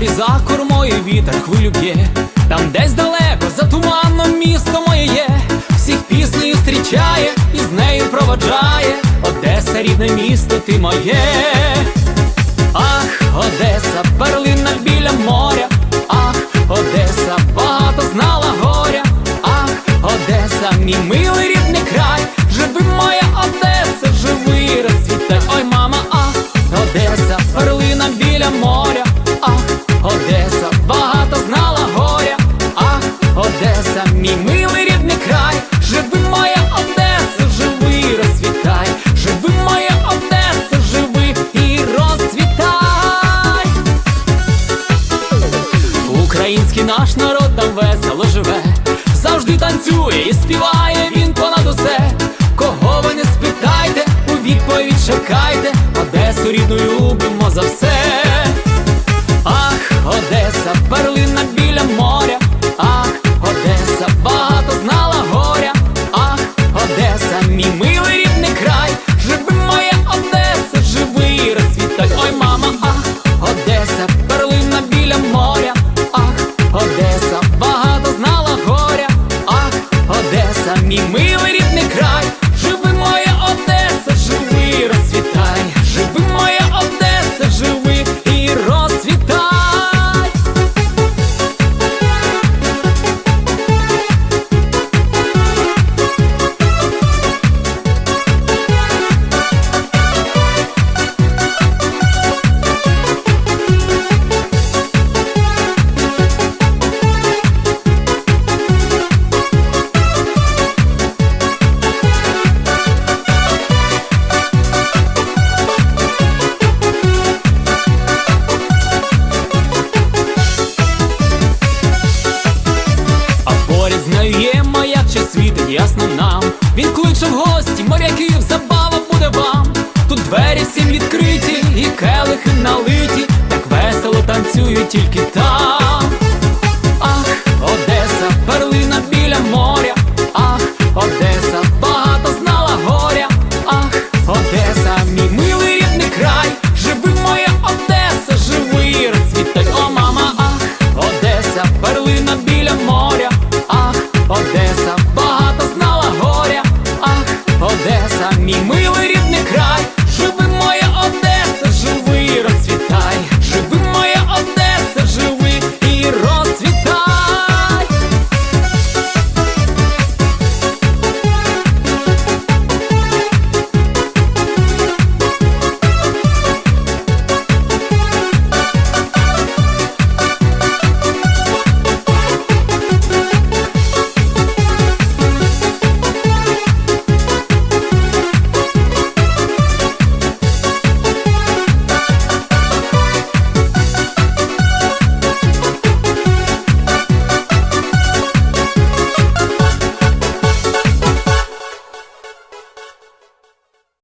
морі за кормою вітер хвилю б'є, там десь далеко, за туманом місто моє є, всіх піснею зустрічає і з нею проводжає. Одеса, рідне місто, ти моє, ах, Одеса, перлина наш народ там весело живе, завжди танцює і співає він понад усе. Кого ви не спитайте, у відповідь чекайте, Одесу рідну любимо за все. А поряд з нею є маяк, чи світить ясно нам. Він кличе в гості, моряків, забава буде вам. Тут двері всім відкриті, і келихи налиті,